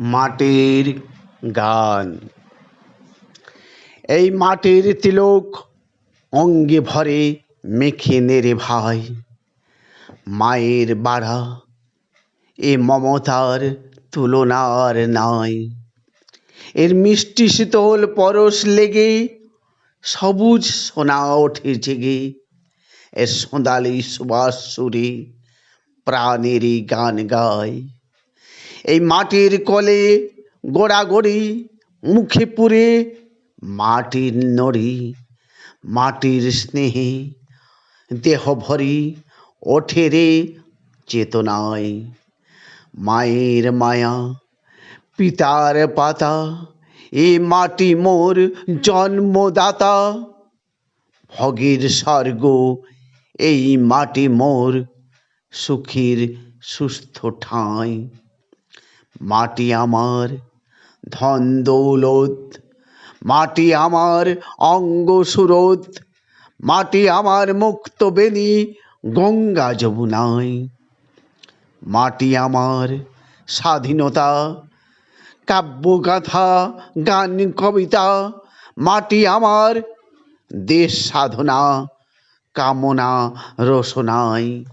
মাটির গান। এই মাটির তিলক অঙ্গে ভরে মেখে নেরে ভাই। মায়ের বাড়া, এ মমতার তুলনার নয় এর মিষ্টি শীতল পরশ লেগে সবুজ সোনা ওঠে জেগে। এর সোঁদালি সুবাস সুরে প্রাণেরই গান গায়। এই মাটির কলে গোড়াগড়ি, মুখে পুরে মাটির নড়ি, মাটির স্নেহে দেহ ভরি ওঠে রে চেতনায়। মায়ের মায়া, পিতার পাতা, এ মাটি মোর জন্মদাতা। ভগের স্বর্গ, এই মাটি মোর সুখীর সুস্থ ঠাঁই। মাটি আমার ধন দৌলত, মাটি আমার অঙ্গ সুরত, মাটি আমার মুক্ত বেনি গঙ্গা যমুনায়। মাটি আমার স্বাধীনতা, কাব্যগাথা, গান, কবিতা, মাটি আমার দেশ সাধনা, কামনা রসনায়।